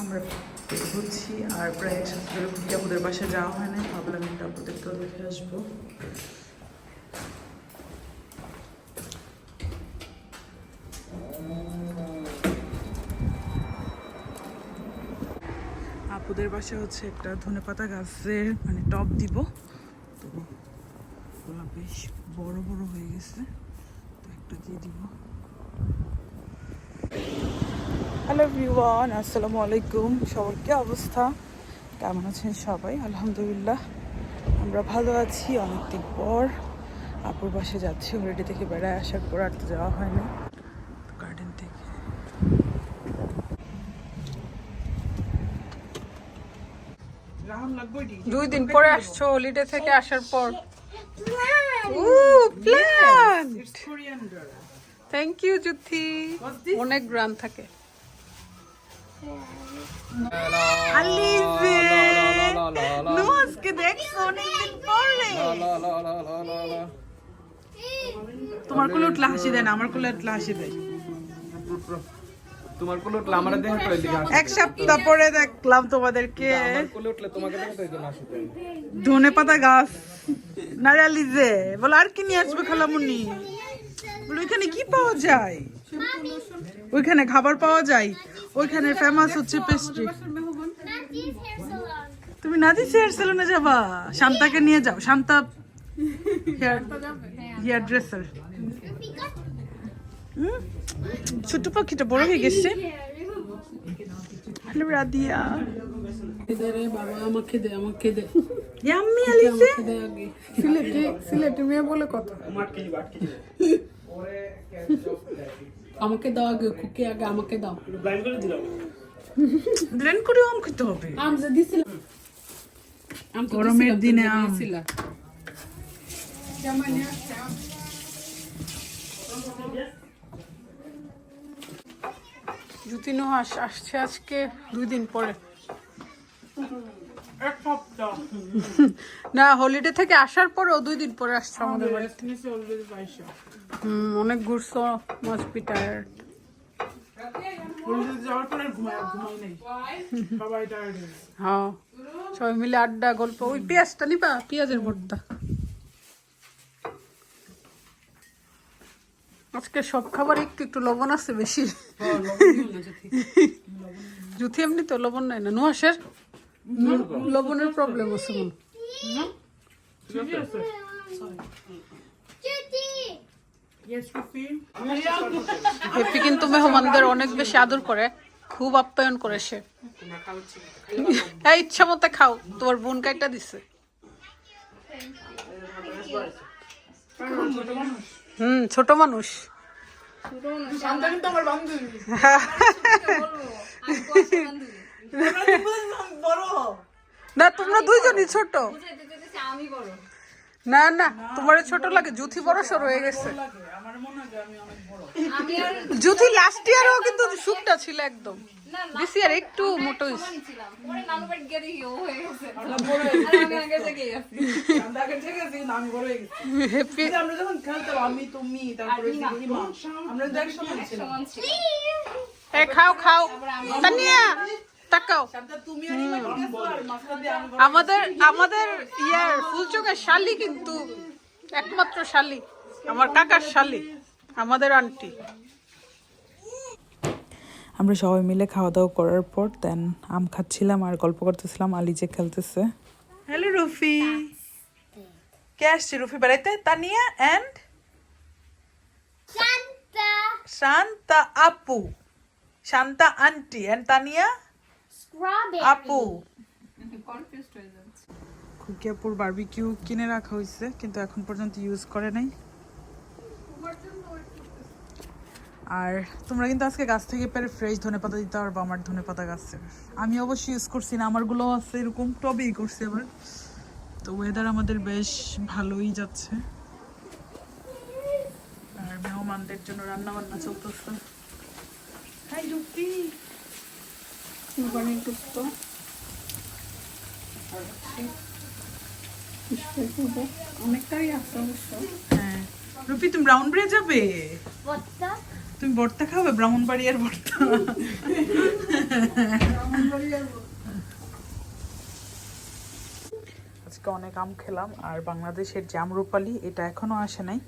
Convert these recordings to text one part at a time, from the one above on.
আমরা হচ্ছি আর প্রায় এক সপ্তাহ ধরে আপুদের বাসায় যাওয়া হয় না ভাবলাম একটু আপুদেরকেও দেখে আসব। আপুদের বাসায় হচ্ছে একটা ধনেপাতা গাছের মানে টব দিব। তো ওগুলো বেশ বড় বড় হয়ে গেছে। তো একটা দিয়ে দিব। হ্যালো ভিওয়ান আসসালামু আলাইকুম সবার কি অবস্থা? কেমন আছেন সবাই? আলহামদুলিল্লাহ আমরা ভালো আছি অনেকদিন পর। আপুর বাসে যাচ্ছি অলরেডি থেকে বেড়ায় আসার পর আর তো যাওয়া হয় না গার্ডেন থেকে দুই দিন পরে আসছো হলিডে থেকে আসার পর। প্ল্যান্ট থ্যাংক ইউ জুথি অনেক গ্রাম থাকে। আলিজে নুয়াজকে দেখছ অনেকদিন পরে। তোমার কোলে উঠলে হাসি দেয় না আমার কোলে উঠলে হাসি দেয়। তোমার কোলে উঠলে আমার দেখা তো এদিকে এক সপ্তাহ পরে দেখলাম তোমাদেরকে। আমার কোলে উঠলে তোমাকে দেখা তো এদিকে আসো ধনে পাতা গাছ নারালিজে বলো আর কি নিয়ে আসবে খালামুনি? বলো ওইখানে কি পাওয়া যায়? ওইখানে খাবার পাওয়া যায়। ওইখানে ফেমাস হচ্ছে পেস্ট্রি তুমি নাদিস হেয়ার সেলুনে যাবা? শান্তাকে নিয়ে যাও। শান্তা হেয়ার হেয়ার ড্রেসার ছোট পাখিটা বড় হয়ে গেছে। হ্যালো রাদিয়া। সিলেটে সিলেটে মেয়ে বলে কথা। আমাকে দাও আগে খুকি আগে আমাকে দাও। ব্লেন্ড করে আম খেতে হবে। আম যে দিছিলাম আম গরমের দিনে তুমি আম। জুতি আসছে আজকে দুই দিন পরে। না হলিডে থেকে আসার পরেও দুই দিন পরে আসছে আমাদের বাড়িতে। হুম অনেক ঘুরছো মাছ পরে হ্যাঁ সবাই মিলে আড্ডা গল্প। ওই পেঁয়াজটা নিবা? পেঁয়াজের ভর্তা। আজকে সব খাবার একটু একটু লবণ আছে বেশি। জুথি এমনি তো লবণ নাই না। নুয়াশের লবণের প্রবলেম আছে মনে হেপি কিন্তু মেহমানদের অনেক বেশি আদর করে খুব আপ্যায়ন করে সে। হ্যাঁ ইচ্ছা মতো খাও তোমার বোন কাইটা দিছে? হুম ছোট মানুষ। না তোমরা দুইজনই ছোট। না না তোমার ছোট লাগে জুথি বড় সর হয়ে গেছে। জুথি লাস্ট ইয়ারও কিন্তু সুটটা ছিল একদম। দিস ইয়ার একটু মোটো খাও খাও। তানিয়া তাকাও। আমাদের আমাদের ইয়ার ফুলচোখের শালি কিন্তু একমাত্র শালি আমার কাকার শালি আমাদের আন্টি। আমরা সবাই মিলে খাওয়া দাওয়া করার পর দেন আম খাচ্ছিলাম আর গল্প করতেছিলাম আলি যে খেলতেছে। হ্যালো রুফি। কে আসছে? রুফি বেড়াইতে? তানিয়া অ্যান্ড শান্তা। আপু। Shanta aunty and Tania. আপু খুকিয়াপুর বারবিকিউ কিনে রাখা হয়েছে কিন্তু এখন পর্যন্ত ইউজ করে নাই। আর তোমরা কিন্তু আজকে গাছ থেকে পেরে ফ্রেশ ধনেপাতা দিতে পারব আমার ধনেপাতা গাছের। আমি অবশ্যই ইউজ করছি না আমারগুলো আছে এরকম টবেই করছি আবার। তো ওয়েদার আমাদের বেশ ভালোই যাচ্ছে। আর মেহমানদের জন্য রান্না বান্না চলতেছে। হাই রুপি! হ্যাঁ। রুপি ব্রাউন যাবে? তুমি আজকে অনেক আম খেলাম আর বাংলাদেশের যে আমরুপালি এটা এখনও আসে নাই।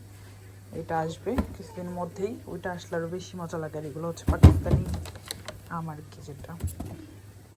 এটা আসবে কিছুদিন মধ্যেই। ওইটা আসলে আরও বেশি মজা লাগে আর এগুলো হচ্ছে পাকিস্তানি আম আর কি যেটা